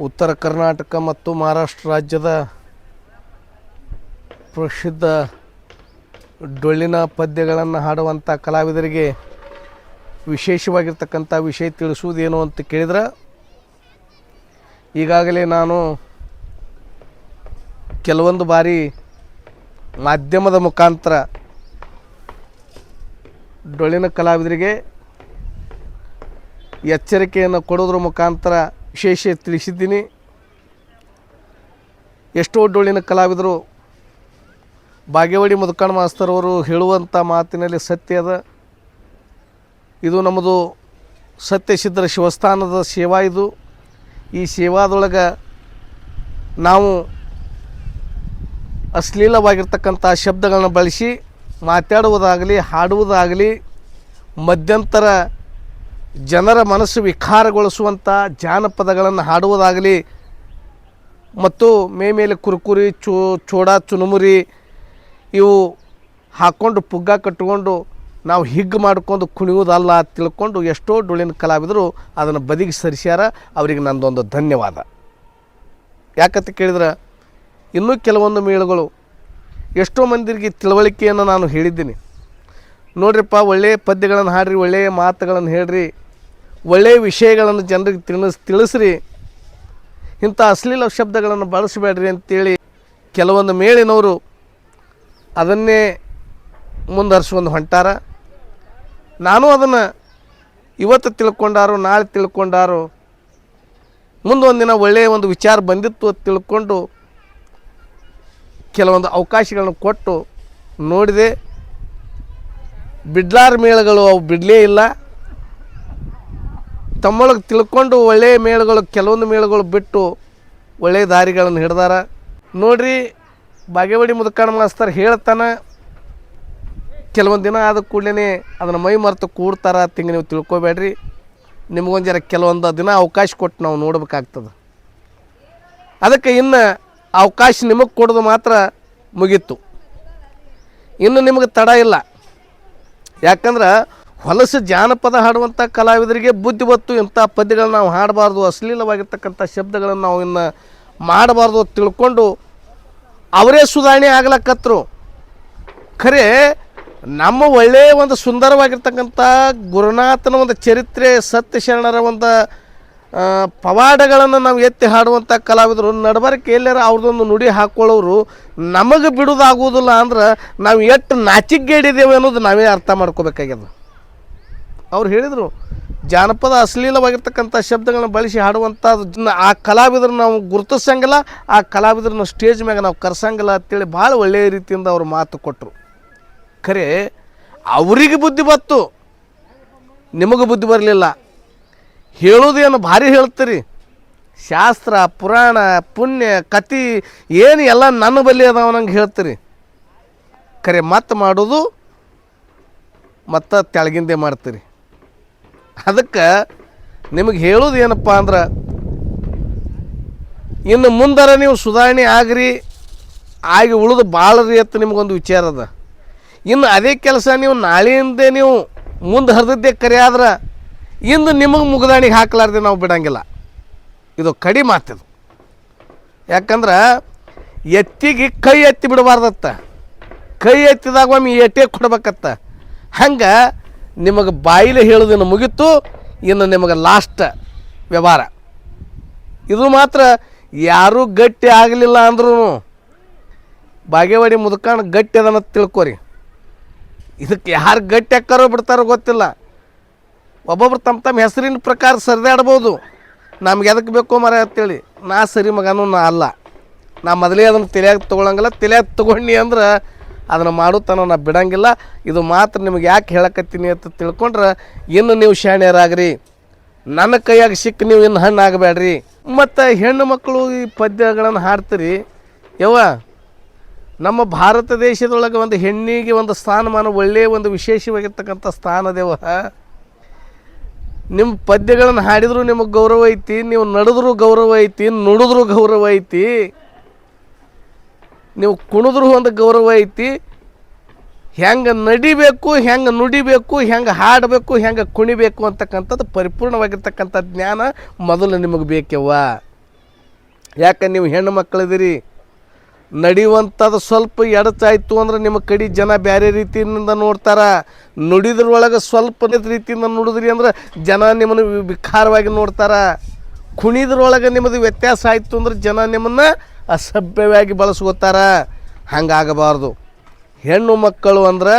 ಉತ್ತರ ಕರ್ನಾಟಕ ಮತ್ತು ಮಹಾರಾಷ್ಟ್ರ ರಾಜ್ಯದ ಪ್ರಸಿದ್ಧ ಡೊಳ್ಳಿನ ಪದ್ಯಗಳನ್ನು ಹಾಡುವಂಥ ಕಲಾವಿದರಿಗೆ ವಿಶೇಷವಾಗಿರ್ತಕ್ಕಂಥ ವಿಷಯ ತಿಳಿಸುವುದೇನು ಅಂತ ಕೇಳಿದ್ರೆ, ಈಗಾಗಲೇ ನಾನು ಕೆಲವೊಂದು ಬಾರಿ ಮಾಧ್ಯಮದ ಮುಖಾಂತರ ಡೊಳ್ಳಿನ ಕಲಾವಿದರಿಗೆ ಎಚ್ಚರಿಕೆಯನ್ನು ಕೊಡೋದ್ರ ಮುಖಾಂತರ ವಿಶೇಷ ತಿಳಿಸಿದ್ದೀನಿ. ಎಷ್ಟೋ ಡೊಳ್ಳಿನ ಕಲಾವಿದರು ಬಾಗೇವಾಡಿ ಮುದುಕಣ್ಣ ಮಾಸ್ತರ್ ಅವರು ಹೇಳುವಂಥ ಮಾತಿನಲ್ಲಿ ಸತ್ಯ ಅದ. ಇದು ನಮ್ಮದು ಸತ್ಯಸಿದ್ಧರ ಶಿವಸ್ಥಾನದ ಸೇವಾ ಇದು. ಈ ಸೇವಾದೊಳಗೆ ನಾವು ಅಶ್ಲೀಲವಾಗಿರ್ತಕ್ಕಂಥ ಶಬ್ದಗಳನ್ನ ಬಳಸಿ ಮಾತಾಡುವುದಾಗಲಿ, ಹಾಡುವುದಾಗಲಿ ಮಧ್ಯಂತರ ಜನರ ಮನಸ್ಸು ವಿಕಾರಗೊಳಿಸುವಂಥ ಜಾನಪದಗಳನ್ನು ಹಾಡುವುದಾಗಲಿ ಮತ್ತು ಮೇ ಮೇಲೆ ಕುರುಕುರಿ, ಚೋ, ಚೋಡ, ಚುನುಮುರಿ ಇವು ಹಾಕ್ಕೊಂಡು ಪುಗ್ಗ ಕಟ್ಟಿಕೊಂಡು ನಾವು ಹಿಗ್ಗು ಮಾಡ್ಕೊಂಡು ಕುಣಿಯುವುದಲ್ಲ ತಿಳ್ಕೊಂಡು ಎಷ್ಟೋ ಡೊಳ್ಳಿನ ಕಲಾವಿದರು ಅದನ್ನು ಬದಿಗೆ ಸರಿಸ್ಯಾರ. ಅವರಿಗೆ ನಂದೊಂದು ಧನ್ಯವಾದ. ಯಾಕಂತ ಕೇಳಿದ್ರೆ ಇನ್ನೂ ಕೆಲವೊಂದು ಮೇಳುಗಳು ಎಷ್ಟೋ ಮಂದಿರಿಗೆ ತಿಳುವಳಿಕೆಯನ್ನು ನಾನು ಹೇಳಿದ್ದೀನಿ. ನೋಡ್ರಿಪ್ಪ, ಒಳ್ಳೆಯ ಪದ್ಯಗಳನ್ನು ಹಾಡ್ರಿ, ಒಳ್ಳೆಯ ಮಾತುಗಳನ್ನು ಹೇಳ್ರಿ. ಒಳ್ಳೆಯ ವಿಷಯಗಳನ್ನು ಜನರಿಗೆ ತಿಳಿಸ್, ತಿಳಿಸ್ರಿ. ಇಂಥ ಅಶ್ಲೀಲ ಶಬ್ದಗಳನ್ನು ಬಳಸಬೇಡ್ರಿ ಅಂತೇಳಿ ಕೆಲವೊಂದು ಮೇಳಿನವರು ಅದನ್ನೇ ಮುಂದುವರ್ಸ್ಕೊಂಡು ಹೊಂಟಾರ. ನಾನು ಅದನ್ನು ಇವತ್ತು ತಿಳ್ಕೊಂಡಾರೋ, ನಾಳೆ ತಿಳ್ಕೊಂಡಾರೋ ಮುಂದೊಂದು ದಿನ ಒಳ್ಳೆಯ ಒಂದು ವಿಚಾರ ಬಂದಿತ್ತು ಅಂತ ತಿಳ್ಕೊಂಡು ಕೆಲವೊಂದು ಅವಕಾಶಗಳನ್ನು ಕೊಟ್ಟು ನೋಡಿದೆ. ಬಿಡ್ಲಾರ ಮೇಳಗಳು ಅವು ಬಿಡಲೇ ಇಲ್ಲ. ತಮ್ಮೊಳಗೆ ತಿಳ್ಕೊಂಡು ಒಳ್ಳೆಯ ಮೇಳಗಳು, ಕೆಲವೊಂದು ಮೇಳಗಳು ಬಿಟ್ಟು ಒಳ್ಳೆಯ ದಾರಿಗಳನ್ನು ಹಿಡ್ದಾರ. ನೋಡ್ರಿ, ಬಾಗೇವಾಡಿ ಮುದುಕಣ್ಣ ಮಾಸ್ತರ್ ಹೇಳ್ತಾನೆ, ಕೆಲವೊಂದು ದಿನ ಆದ ಕೂಡಲೇ ಅದನ್ನು ಮೈ ಮರೆತು ಕೂಡ್ತಾರ ತಿಂಗ ನೀವು ತಿಳ್ಕೊಬೇಡ್ರಿ. ನಿಮಗೊಂದು ಜರ ಕೆಲವೊಂದು ದಿನ ಅವಕಾಶ ಕೊಟ್ಟು ನಾವು ನೋಡ್ಬೇಕಾಗ್ತದೆ. ಅದಕ್ಕೆ ಇನ್ನು ಅವಕಾಶ ನಿಮಗೆ ಕೊಡೋದು ಮಾತ್ರ ಮುಗೀತು. ಇನ್ನು ನಿಮಗೆ ತಡ ಇಲ್ಲ. ಯಾಕಂದ್ರೆ ಹೊಲಸು ಜಾನಪದ ಹಾಡುವಂಥ ಕಲಾವಿದರಿಗೆ ಬುದ್ಧಿ ಬತ್ತು ಇಂಥ ಪದ್ಯಗಳನ್ನ ನಾವು ಹಾಡಬಾರ್ದು, ಅಶ್ಲೀಲವಾಗಿರ್ತಕ್ಕಂಥ ಶಬ್ದಗಳನ್ನು ನಾವು ಇನ್ನು ಮಾಡಬಾರ್ದು ತಿಳ್ಕೊಂಡು ಅವರೇ ಸುಧಾರಣೆ ಆಗ್ಲಕ್ಕತ್ರು ಖರೆ, ನಮ್ಮ ಒಳ್ಳೆಯ ಒಂದು ಸುಂದರವಾಗಿರ್ತಕ್ಕಂಥ ಗುರುನಾಥನ ಒಂದು ಚರಿತ್ರೆ, ಸತ್ಯಶರಣರ ಒಂದು ಪವಾಡಗಳನ್ನು ನಾವು ಎತ್ತಿ ಹಾಡುವಂಥ ಕಲಾವಿದರು ನಡಬರಕ್ಕೆ ಎಲ್ಲರ ಅವ್ರದ್ದೊಂದು ನುಡಿ ಹಾಕ್ಕೊಳ್ಳೋರು ನಮಗೆ ಬಿಡೋದಾಗುವುದಿಲ್ಲ ಅಂದ್ರೆ ನಾವು ಎಷ್ಟು ನಾಚಿಕೆಗೇಡಿದ್ದೇವೆ ಅನ್ನೋದು ನಾವೇ ಅರ್ಥ ಮಾಡ್ಕೋಬೇಕಾಗ್ಯದ. ಅವ್ರು ಹೇಳಿದರು, ಜಾನಪದ ಅಶ್ಲೀಲವಾಗಿರ್ತಕ್ಕಂಥ ಶಬ್ದಗಳನ್ನ ಬಳಸಿ ಹಾಡುವಂಥ ಆ ಕಲಾವಿದರನ್ನ ನಾವು ಗುರುತಿಸಂಗಿಲ್ಲ ಆ ಕಲಾವಿದರನ್ನ ಸ್ಟೇಜ್ ಮ್ಯಾಗ ನಾವು ಕರ್ಸಂಗಿಲ್ಲ ಅಂತೇಳಿ ಭಾಳ ಒಳ್ಳೆಯ ರೀತಿಯಿಂದ ಅವರು ಮಾತು ಕೊಟ್ಟರು ಖರೆ, ಅವರಿಗೆ ಬುದ್ಧಿ ಬತ್ತು ನಿಮಗೆ ಬುದ್ಧಿ ಬರಲಿಲ್ಲ. ಹೇಳೋದೇನು ಭಾರಿ ಹೇಳ್ತೀರಿ? ಶಾಸ್ತ್ರ, ಪುರಾಣ, ಪುಣ್ಯ ಕತಿ ಏನು ಎಲ್ಲ ನನ್ನ ಬಲಿ ಅದಾವ ನಂಗೆ ಹೇಳ್ತೀರಿ? ಖರೆ ಮತ್ತೆ ಮಾಡೋದು ಮತ್ತು ತೆಳಗಿಂದೆ ಮಾಡ್ತೀರಿ. ಅದಕ್ಕೆ ನಿಮಗೆ ಹೇಳೋದು ಏನಪ್ಪ ಅಂದ್ರೆ, ಇನ್ನು ಮುಂದರ ನೀವು ಸುಧಾರಣೆ ಆಗ್ರಿ, ಆಗಿ ಉಳಿದು ಬಾಳ್ರಿ ಅಂತ ನಿಮಗೊಂದು ವಿಚಾರ ಅದ. ಇನ್ನು ಅದೇ ಕೆಲಸ ನೀವು ನಾಳೆಯಿಂದ ನೀವು ಮುಂದೆ ಹರಿದಿದ್ದೇ ಕರೆ ಆದ್ರೆ, ಇಂದು ನಿಮಗೆ ಮುಗದಾಣಿಗೆ ಹಾಕ್ಲಾರ್ದೆ ನಾವು ಬಿಡಂಗಿಲ್ಲ. ಇದು ಕಡಿ ಮಾತಿದು ಯಾಕಂದ್ರೆ, ಎತ್ತಿಗೆ ಕೈ ಎತ್ತಿ ಬಿಡಬಾರ್ದತ್ತ. ಕೈ ಎತ್ತಿದಾಗ ಒಮ್ಮೆ ಎಟ್ಟೆ ಕೊಡ್ಬೇಕತ್ತ. ಹಂಗೆ ನಿಮಗೆ ಬಾಯಿಲೆ ಹೇಳೋದನ್ನು ಮುಗಿತು, ಇನ್ನು ನಿಮಗೆ ಲಾಸ್ಟ್ ವ್ಯವಹಾರ. ಇದು ಮಾತ್ರ ಯಾರೂ ಗಟ್ಟಿ ಆಗಲಿಲ್ಲ ಅಂದ್ರೂ ಬಾಗೇವಾಡಿ ಮುದುಕಣ್ಣ ಗಟ್ಟಿ ಅದನ್ನ ತಿಳ್ಕೊರಿ. ಇದಕ್ಕೆ ಯಾರು ಗಟ್ಟಿ ಹಾಕಾರೋ ಬಿಡ್ತಾರೋ ಗೊತ್ತಿಲ್ಲ. ಒಬ್ಬೊಬ್ರು ತಮ್ಮ ತಮ್ಮ ಹೆಸರಿನ ಪ್ರಕಾರ ಸರಿದಾಡ್ಬೋದು. ನಮ್ಗೆ ಎದಕ್ಕೆ ಬೇಕೋ ಮರ ಅಂತೇಳಿ, ನಾ ಸರಿ ಮಗನೂ ನಾ ಅಲ್ಲ. ನಾ ಮೊದಲೇ ಅದನ್ನು ತಿಳಿಯಾಗಿ ತೊಗೊಳಂಗಿಲ್ಲ ತಿಳಿಯಾಗಿ ತೊಗೊಂಡು ಅಂದ್ರೆ ಅದನ್ನು ಮಾಡುತ್ತಾನ ನಾ ಬಿಡಂಗಿಲ್ಲ. ಇದು ಮಾತ್ರ ನಿಮಗೆ ಯಾಕೆ ಹೇಳಕತ್ತೀನಿ ಅಂತ ತಿಳ್ಕೊಂಡ್ರೆ ಇನ್ನು ನೀವು ಶಾಣ್ಯರಾಗ್ರಿ. ನನ್ನ ಕೈಯಾಗ ಸಿಕ್ಕ ನೀವು ಇನ್ನು ಹಣ್ಣು ಆಗಬೇಡ್ರಿ. ಮತ್ತು ಹೆಣ್ಣು ಮಕ್ಕಳು ಈ ಪದ್ಯಗಳನ್ನು ಹಾಡ್ತೀರಿ. ಯವ್ವ, ನಮ್ಮ ಭಾರತ ದೇಶದೊಳಗೆ ಒಂದು ಹೆಣ್ಣಿಗೆ ಒಂದು ಸ್ಥಾನಮಾನ ಒಳ್ಳೆಯ ಒಂದು ವಿಶೇಷವಾಗಿರ್ತಕ್ಕಂಥ ಸ್ಥಾನದೇವ ನಿಮ್ಮ ಪದ್ಯಗಳನ್ನು ಹಾಡಿದರೂ ನಿಮಗೆ ಗೌರವ ಐತಿ, ನೀವು ನಡೆದ್ರೂ ಗೌರವ ಐತಿ, ನುಡಿದ್ರೂ ಗೌರವ ಐತಿ. ನೀವು ಕುಣಿದ್ರು ಒಂದು ಗೌರವ ಐತಿ, ಹೆಂಗೆ ನಡಿಬೇಕು, ಹೆಂಗೆ ನುಡಿಬೇಕು, ಹೆಂಗೆ ಹಾಡಬೇಕು, ಹೆಂಗೆ ಕುಣಿಬೇಕು ಅಂತಕ್ಕಂಥದ್ದು ಪರಿಪೂರ್ಣವಾಗಿರ್ತಕ್ಕಂಥ ಜ್ಞಾನ ಮೊದಲು ನಿಮಗೆ ಬೇಕೆವ್ವ. ಯಾಕೆ ನೀವು ಹೆಣ್ಣು ಮಕ್ಕಳಿದ್ದೀರಿ ನಡೆಯುವಂಥದ್ದು ಸ್ವಲ್ಪ ಎಡತಾಯಿತು ಅಂದ್ರೆ ನಿಮ್ಮ ಕಡೆ ಜನ ಬೇರೆ ರೀತಿಯಿಂದ ನೋಡ್ತಾರ, ನುಡಿದ್ರೊಳಗೆ ಸ್ವಲ್ಪ ರೀತಿಯಿಂದ ನುಡಿದ್ರಿ ಅಂದ್ರೆ ಜನ ನಿಮ್ಮನ್ನು ವಿಖಾರವಾಗಿ ನೋಡ್ತಾರ, ಕುಣಿದ್ರೊಳಗೆ ನಿಮ್ಮದು ವ್ಯತ್ಯಾಸ ಆಯಿತು ಅಂದ್ರೆ ಜನ ನಿಮ್ಮನ್ನು ಅಸಭ್ಯವಾಗಿ ಬಳಸ್ಕೋತಾರ, ಹಂಗಾಗಬಾರ್ದು. ಹೆಣ್ಣು ಮಕ್ಕಳು ಅಂದ್ರೆ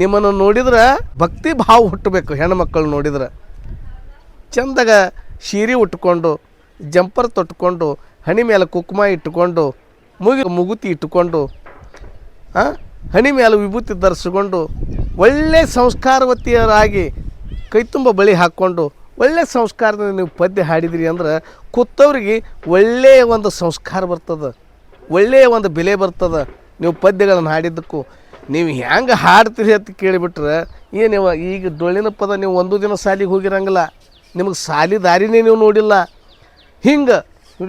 ನಿಮ್ಮನ್ನು ನೋಡಿದ್ರೆ ಭಕ್ತಿ ಭಾವ ಹುಟ್ಟಬೇಕು, ಹೆಣ್ಣು ಮಕ್ಕಳು ನೋಡಿದ್ರೆ. ಚಂದಾಗ ಸೀರೆ ಉಟ್ಕೊಂಡು, ಜಂಪರ್ ತೊಟ್ಕೊಂಡು, ಹಣಿ ಮೇಲೆ ಕುಕ್ಮ ಇಟ್ಟುಕೊಂಡು ಮುಗಿ ಮುಗುತಿ ಇಟ್ಟುಕೊಂಡು ಹಣಿ ಮೇಲೆ ವಿಭೂತಿ ಧರಿಸ್ಕೊಂಡು, ಒಳ್ಳೆ ಸಂಸ್ಕಾರವತಿಯರಾಗಿ ಕೈತುಂಬ ಬಳಿ ಹಾಕ್ಕೊಂಡು ಒಳ್ಳೆ ಸಂಸ್ಕಾರದಿಂದ ನೀವು ಪದ್ಯ ಹಾಡಿದ್ರಿ ಅಂದ್ರೆ ಕೂತವ್ರಿಗೆ ಒಳ್ಳೆಯ ಒಂದು ಸಂಸ್ಕಾರ ಬರ್ತದೆ ಒಳ್ಳೆಯ ಒಂದು ಬೆಲೆ ಬರ್ತದೆ ನೀವು ಪದ್ಯಗಳನ್ನು ಹಾಡಿದ್ದಕ್ಕೂ. ನೀವು ಹೆಂಗೆ ಹಾಡ್ತೀರಿ ಅಂತ ಕೇಳಿಬಿಟ್ರೆ ಏನಿವ ಈಗ ಡೊಳ್ಳಿನ ಪದ ನೀವು ಒಂದು ದಿನ ಸಾಲಿಗೆ ಹೋಗಿರಂಗಿಲ್ಲ, ನಿಮಗೆ ಸಾಲಿ ದಾರಿನೇ ನೀವು ನೋಡಿಲ್ಲ. ಹಿಂಗೆ,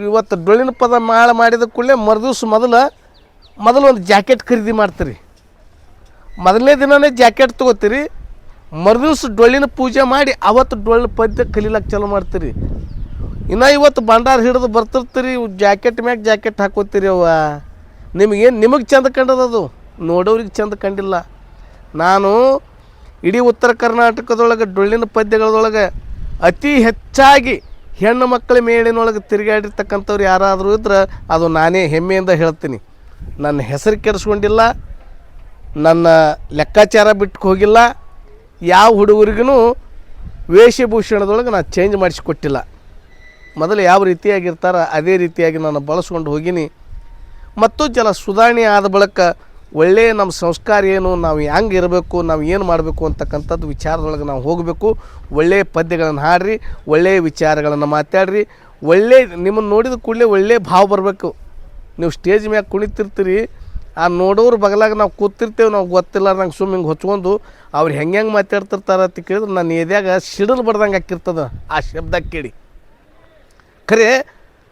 ಇವತ್ತು ಡೊಳ್ಳಿನ ಪದ ಮಾಳ ಮಾಡಿದ ಕೂಡಲೇ ಮರುದಿವ್ಸ ಮೊದಲು ಮೊದಲು ಒಂದು ಜಾಕೆಟ್ ಖರೀದಿ ಮಾಡ್ತೀರಿ. ಮೊದಲನೇ ದಿನವೇ ಜಾಕೆಟ್ ತೊಗೋತೀರಿ ಮರುದಿವ್ಸ ಡೊಳ್ಳಿನ ಪೂಜೆ ಮಾಡಿ, ಅವತ್ತು ಡೊಳ್ಳು ಪದ್ಯ ಕಲೀಲಕ್ಕೆ ಚಾಲು ಮಾಡ್ತೀರಿ. ಇನ್ನು ಇವತ್ತು ಭಂಡಾರ ಹಿಡಿದು ಬರ್ತಿರ್ತೀರಿ, ಜಾಕೆಟ್ ಮ್ಯಾಗ ಜಾಕೆಟ್ ಹಾಕೋತೀರಿ ಅವ ನಿಮಗೇನು ನಿಮಗೆ ಚಂದ ಕಂಡದದು ನೋಡೋರಿಗೆ ಚಂದ ಕಂಡಿಲ್ಲ. ನಾನು ಇಡೀ ಉತ್ತರ ಕರ್ನಾಟಕದೊಳಗೆ, ಡೊಳ್ಳಿನ ಪದ್ಯಗಳದೊಳಗೆ ಅತಿ ಹೆಚ್ಚಾಗಿ ಹೆಣ್ಣು ಮಕ್ಕಳ ಮೇಳಿನೊಳಗೆ ತಿರುಗಾಡಿರ್ತಕ್ಕಂಥವ್ರು ಯಾರಾದರೂ ಇದ್ರೆ ಅದು ನಾನೇ ಹೆಮ್ಮೆಯಿಂದ ಹೇಳ್ತೀನಿ. ನನ್ನ ಹೆಸರು ಕೆಡಿಸ್ಕೊಂಡಿಲ್ಲ, ನನ್ನ ಲೆಕ್ಕಾಚಾರ ಬಿಟ್ಟು ಹೋಗಿಲ್ಲ ಯಾವ ಹುಡುಗರಿಗೂ ವೇಷಭೂಷಣದೊಳಗೆ ನಾನು ಚೇಂಜ್ ಮಾಡಿಸಿಕೊಟ್ಟಿಲ್ಲ. ಮೊದಲು ಯಾವ ರೀತಿಯಾಗಿರ್ತಾರ ಅದೇ ರೀತಿಯಾಗಿ ನಾನು ಬಳಸ್ಕೊಂಡು ಹೋಗೀನಿ. ಮತ್ತು ಜಲ ಸುಧಾರಣೆ ಆದ ಬಳಿಕ ಒಳ್ಳೆಯ ನಮ್ಮ ಸಂಸ್ಕಾರ ಏನು, ನಾವು ಹೆಂಗೆ ಇರಬೇಕು, ನಾವು ಏನು ಮಾಡಬೇಕು ಅಂತಕ್ಕಂಥದ್ದು ವಿಚಾರದೊಳಗೆ ನಾವು ಹೋಗಬೇಕು. ಒಳ್ಳೆಯ ಪದ್ಯಗಳನ್ನು ಹಾಡ್ರಿ ಒಳ್ಳೆಯ ವಿಚಾರಗಳನ್ನು ಮಾತಾಡ್ರಿ. ಒಳ್ಳೆಯ ನಿಮ್ಮನ್ನು ನೋಡಿದ ಕೂಡಲೇ ಒಳ್ಳೆಯ ಭಾವ ಬರಬೇಕು. ನೀವು ಸ್ಟೇಜ್ ಮ್ಯಾಗ ಕುಣಿತಿರ್ತೀರಿ ಆ ನೋಡೋರು ಬಗಲಾಗ ನಾವು ಕೂತಿರ್ತೇವೆ, ನಾವು ಗೊತ್ತಿಲ್ಲ ನಂಗೆ ಸುಮ್ಮ ಹಿಂಗೆ ಹೊಚ್ಕೊಂಡು ಅವ್ರು ಹೆಂಗೆ ಹೆಂಗೆ ಮಾತಾಡ್ತಿರ್ತಾರೆ ಅಂತ ಕೇಳಿದ್ರೆ ನನ್ನ ಎದ್ಯಾಗ ಸಿಡಿಲು ಬಡ್ದಂಗೆ ಹಾಕಿರ್ತದ. ಆ ಶಬ್ದ ಕೇಳಿ. ಖರೆ,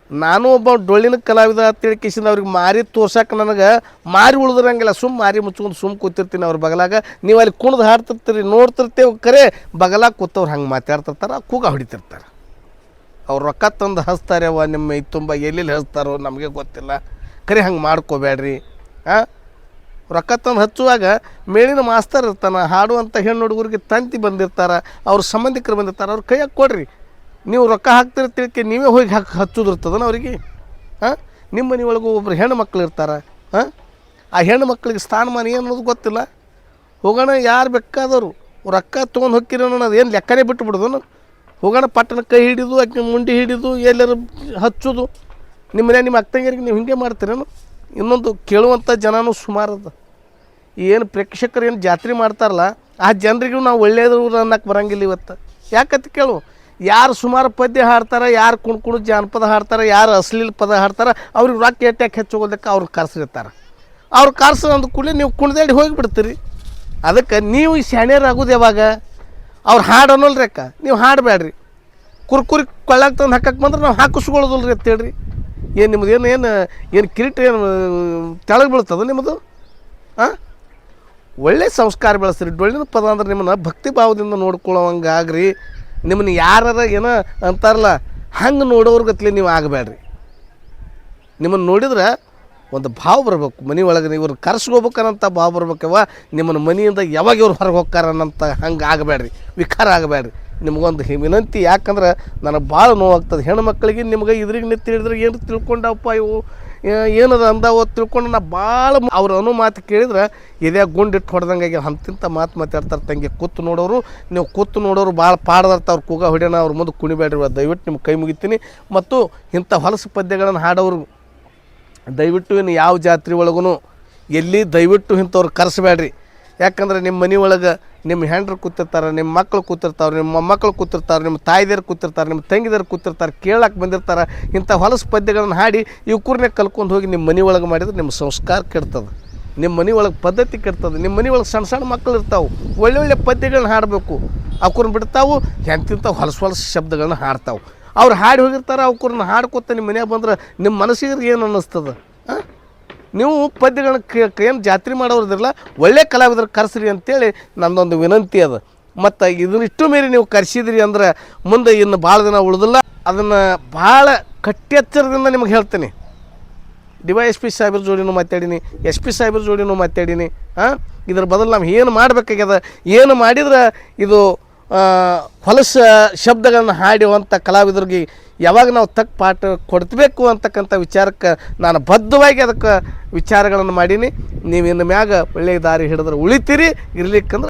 ನಾನು ಒಬ್ಬ ಡೊಳ್ಳಿನ ಕಲಾವಿದ ಅಂತೇಳಿ ಕಿಸಿಂದ ಅವ್ರಿಗೆ ಮಾರಿ ತೋರ್ಸಕ್ಕೆ ನನಗೆ ಮಾರಿ ಉಳಿದ್ರಂಗಿಲ್ಲ. ಸುಮ್ಮ ಮಾರಿ ಮುಚ್ಕೊಂಡು ಸುಮ್ಮ ಕೂತಿರ್ತೀನಿ ಅವ್ರ ಬಗಲಾಗ. ನೀವು ಅಲ್ಲಿ ಕುಣ್ದು ಹಾಡ್ತಿರ್ತೀರಿ, ನೋಡ್ತಿರ್ತೇವೆ. ಖರೆ, ಬಗಲಾಗ ಕೂತವ್ರು ಹಂಗೆ ಮಾತಾಡ್ತಿರ್ತಾರೆ, ಕೂಗ ಹೊಡಿತಿರ್ತಾರೆ. ಅವ್ರು ರೊಕ್ಕ ತಂದು ಹಚ್ತಾರೆ ಅವ ನಿಮ್ಮ ತುಂಬ ಎಲ್ಲೆಲ್ಲಿ ಹಚ್ತಾರೋ ನಮಗೆ ಗೊತ್ತಿಲ್ಲ. ಖರೆ, ಹಂಗೆ ಮಾಡ್ಕೋಬೇಡ್ರಿ ಹಾಂ ರೊಕ್ಕ ತಂದು ಹಚ್ಚುವಾಗ ಮೇಲಿನ ಮಾಸ್ತರ್ ಇರ್ತಾನೆ ಹಾಡುವಂಥ ಹೆಣ್ಣು ಹುಡುಗರಿಗೆ ತಂತಿ ಬಂದಿರ್ತಾರೆ, ಅವ್ರ ಸಂಬಂಧಿಕರು ಬಂದಿರ್ತಾರೆ, ಅವ್ರ ಕೈಯಾಗ ಕೊಡ್ರಿ. ನೀವು ರೊಕ್ಕ ಹಾಕ್ತಿರ ನೀವೇ ಹೋಗಿ ಹಾಕಿ, ಹಚ್ಚೋದಿರ್ತದನ ಅವರಿಗೆ? ಹಾಂ ನಿಮ್ಮ ಮನೆ ಒಳಗೂ ಒಬ್ರು ಹೆಣ್ಣು ಮಕ್ಳು ಇರ್ತಾರೆ ಹಾಂ ಆ ಹೆಣ್ಣು ಮಕ್ಕಳಿಗೆ ಸ್ಥಾನಮಾನ ಏನು ಅನ್ನೋದು ಗೊತ್ತಿಲ್ಲ. ಹೋಗೋಣ, ಯಾರು ಬೇಕಾದವರು. ರೊಕ್ಕ ತೊಗೊಂಡು ಹೋಗಿರೋ ಅನ್ನೋದು ಏನು ಲೆಕ್ಕನೇ ಬಿಟ್ಟು ಹೋಗೋಣ, ಪಟ್ಟಣ ಕೈ ಹಿಡಿದು ಆಕೆ ಮುಂಡಿ ಹಿಡಿದು, ಎಲ್ಲರೂ ಹಚ್ಚೋದು. ನಿಮ್ಮ ಮನೆ, ನಿಮ್ಮ ಅಕ್ಕಂಗಿರಿಗೆ ನೀವು ಹಿಂಗೆ ಮಾಡ್ತೀರೇನು ಇನ್ನೊಂದು ಕೇಳುವಂಥ ಜನನೂ ಸುಮಾರು ಅದ. ಏನು ಪ್ರೇಕ್ಷಕರು ಏನು ಜಾತ್ರೆ ಮಾಡ್ತಾರಲ್ಲ, ಆ ಜನರಿಗೂ ನಾವು ಒಳ್ಳೆಯದು ಅನ್ನಕ್ಕೆ ಬರಂಗಿಲ್ಲ ಇವತ್ತು. ಯಾಕಂತ ಕೇಳು, ಯಾರು ಸುಮಾರು ಪದ್ಯ ಹಾಡ್ತಾರೆ, ಯಾರು ಕುಣ್ ಕುಣ್ ಜಾನಪದ ಹಾಡ್ತಾರೆ, ಯಾರು ಅಶ್ಲೀಲ ಪದ ಹಾಡ್ತಾರೆ, ಅವ್ರಿಗೆ ರೊಕ್ಕ ಹೆಚ್ಚು ಹೆಚ್ಚೋಗೋದಕ್ಕೆ ಅವ್ರು ಕರ್ಸಿರ್ತಾರೆ ಅವ್ರು ಕರ್ಸ ಅಂದ ಕೂಡಲೇ ನೀವು ಕುಣ್ದಾಡಿ ಹೋಗಿಬಿಡ್ತೀರಿ. ಅದಕ್ಕೆ ನೀವು ಆಗೋದು ಯಾವಾಗ? ಅವ್ರು ಹಾಡು ಅನ್ನೋಲ್ರಿ ಅಕ್ಕ, ನೀವು ಹಾಡಬೇಡ್ರಿ ಕುರ್ಕುರಿ ಕೊಳ್ಳಾಗ ತಂದು ಹಾಕಕ್ಕೆ ಬಂದ್ರೆ ನಾವು ಹಾಕಿಸ್ಕೊಳ್ಳೋದಲ್ರಿ ಅಂತೇಳ್ರಿ. ಏನು ನಿಮ್ಮದು ಏನು ಏನು ಏನು ಕಿರೀಟ ಏನು ತೆಳಗೆ ಬೀಳ್ತದ ನಿಮ್ಮದು ಹಾಂ ಒಳ್ಳೆ ಸಂಸ್ಕಾರ ಬೆಳೆಸ್ರಿ. ಡೊಳ್ಳಿನ ಪದ ಅಂದ್ರೆ ನಿಮ್ಮನ್ನು ಭಕ್ತಿ ಭಾವದಿಂದ ನೋಡ್ಕೊಳ್ಳೋವಂಗೆ ಆಗ್ರಿ. ನಿಮ್ಮನ್ನ ಯಾರ ಏನೋ ಅಂತಾರಲ್ಲ, ಹಂಗೆ ನೋಡೋರ್ಗತ್ಲೆ ನೀವು ಆಗಬೇಡ್ರಿ ನಿಮ್ಮನ್ನು ನೋಡಿದ್ರೆ ಒಂದು ಭಾವ ಬರಬೇಕು. ಮನೆ ಒಳಗೆ ಇವ್ರು ಕರ್ಸ್ಕೋಬೇಕನ್ನಂಥ ಭಾವ ಬರ್ಬೇಕವ ನಿಮ್ಮನ್ನು ಮನೆಯಿಂದ ಯಾವಾಗ ಇವ್ರು ಹೊರಗೆ ಹೋಗ್ತಾರನ್ನಂತ ಹಂಗೆ ಆಗಬೇಡ್ರಿ ವಿಕಾರ ಆಗಬೇಡ್ರಿ ನಿಮಗೊಂದು ವಿನಂತಿ ಯಾಕಂದ್ರೆ ನನಗೆ ಭಾಳ ನೋವಾಗ್ತದೆ. ಹೆಣ್ಣು ಮಕ್ಕಳಿಗೆ ನಿಮ್ಗೆ ಇದ್ರಿಗೆ ನಿಂತು ತಿಳಿದ್ರೆ ಏನು ತಿಳ್ಕೊಂಡವಪ್ಪ ಇವು ಏನದ ಅಂದಾವ ತಿಳ್ಕೊಂಡು ನಾ ಭಾಳ ಅವ್ರ ಅನು ಮಾತು ಕೇಳಿದ್ರೆ ಇದೇ ಗುಂಡಿಟ್ಟು ಹೊಡೆದಂಗೆ ಅಂತಿಂತ ಮಾತು ಮಾತಾಡ್ತಾರೆ ತಂಗಿ. ಕೂತು ನೋಡೋರು, ನೀವು ಕೂತು ನೋಡೋರು ಭಾಳ ಪಾಡ್ದರ್ತ ಅವ್ರು ಕೂಗ ಹೊಡೆಯೋಣ ಅವ್ರ ಮುಂದೆ ಕುಣಿಬೇಡ್ರಿ ದಯವಿಟ್ಟು ನಿಮ್ಗೆ ಕೈ ಮುಗಿತೀನಿ. ಮತ್ತು ಇಂಥ ಹೊಲಸು ಪದ್ಯಗಳನ್ನು ಹಾಡೋರು, ದಯವಿಟ್ಟು ಇನ್ನು ಯಾವ ಜಾತ್ರೆ ಒಳಗೂ ಎಲ್ಲಿ ದಯವಿಟ್ಟು ಇಂಥವ್ರು ಕರೆಸಬೇಡ್ರಿ ಯಾಕಂದ್ರೆ ನಿಮ್ಮ ಮನೆ ಒಳಗೆ ನಿಮ್ಮ ಹೆಂಡ್ರು ಕೂತಿರ್ತಾರೆ ನಿಮ್ಮ ಮಕ್ಕಳು ಕೂತಿರ್ತಾರೆ, ನಿಮ್ಮ ಮಕ್ಕಳು ಕೂತಿರ್ತಾರೆ, ನಿಮ್ಮ ತಾಯಿದೇರು ಕೂತಿರ್ತಾರೆ, ನಿಮ್ಮ ತಂಗಿದೇರು ಕೂತಿರ್ತಾರೆ ಕೇಳಕ್ಕೆ ಬಂದಿರ್ತಾರೆ, ಇಂಥ ಹೊಲಸು ಪದ್ಯಗಳನ್ನು ಹಾಡಿ ಇವು ಕೂರ್ನೆ ಕಲ್ಕೊಂಡು ಹೋಗಿ ನಿಮ್ಮ ಮನೆ ಒಳಗೆ ಮಾಡಿದ್ರೆ ನಿಮ್ಮ ಸಂಸ್ಕಾರ ಕೆಡ್ತದೆ. ನಿಮ್ಮ ಮನೆ ಒಳಗೆ ಪದ್ಧತಿ ಕೆಡ್ತದೆ. ನಿಮ್ಮ ಮನೆ ಒಳಗೆ ಸಣ್ಣ ಸಣ್ಣ ಮಕ್ಕಳು ಇರ್ತಾವೆ. ಒಳ್ಳೊಳ್ಳೆ ಪದ್ಯಗಳನ್ನ ಹಾಡಬೇಕು. ಅವ್ಕೂರ್ನ ಬಿಡ್ತಾವು ಎಂತಿಂಥ ಹೊಲಸು ಹೊಲಸು ಶಬ್ದಗಳನ್ನ ಹಾಡ್ತಾವೆ. ಅವ್ರು ಹಾಡಿ ಹೋಗಿರ್ತಾರೆ, ಅವ್ಕೂರ್ನ ಹಾಡ್ಕೊತ ನಿಮ್ಮ ಮನ್ಯಾಗ ಬಂದ್ರೆ ನಿಮ್ಮ ಮನಸ್ಸಿಗೆ ಏನು ಅನ್ನಿಸ್ತದೆ? ಹಾಂ? ನೀವು ಪದ್ಯಗಳನ್ನ ಏನು ಜಾತ್ರೆ ಮಾಡೋರಿದ್ರಲ್ಲ ಒಳ್ಳೆ ಕಲಾವಿದರು ಕರೆಸ್ರಿ ಅಂತೇಳಿ ನನ್ನೊಂದು ವಿನಂತಿ ಅದು. ಮತ್ತು ಇದನ್ನ ಇಷ್ಟು ಮೀರಿ ನೀವು ಕರೆಸಿದ್ರಿ ಅಂದ್ರೆ ಮುಂದೆ ಇನ್ನು ಭಾಳ ದಿನ ಉಳಿದಿಲ್ಲ. ಅದನ್ನು ಭಾಳ ಕಟ್ಟೆಚ್ಚರದಿಂದ ನಿಮಗೆ ಹೇಳ್ತೀನಿ. ಡಿ ವೈ ಎಸ್ ಪಿ ಸಾಹೇಬ್ರ ಜೋಡಿನೂ ಮಾತಾಡೀನಿ, ಎಸ್ ಪಿ ಸಾಹೇಬ್ರ ಜೋಡಿನೂ ಮಾತಾಡೀನಿ ಹಾಂ ಇದ್ರ ಬದಲು ನಾವು ಏನು ಮಾಡಬೇಕಾಗ್ಯದ, ಏನು ಮಾಡಿದ್ರೆ ಇದು ಹೊಲಸ ಶಬ್ದಗಳನ್ನು ಹಾಡುವಂಥ ಕಲಾವಿದರಿಗೆ ಯಾವಾಗ ನಾವು ತಕ್ಕ ಪಾಠ ಕೊಡ್ತಬೇಕು ಅಂತಕ್ಕಂಥ ವಿಚಾರಕ್ಕೆ ನಾನು ಬದ್ಧವಾಗಿ ಅದಕ್ಕೆ ವಿಚಾರಗಳನ್ನು ಮಾಡೀನಿ. ನೀವು ಇನ್ನು ಮ್ಯಾಗ ಒಳ್ಳೆಯ ದಾರಿ ಹಿಡಿದ್ರೆ ಉಳಿತೀರಿ. ಇರ್ಲಿಕ್ಕಂದ್ರೆ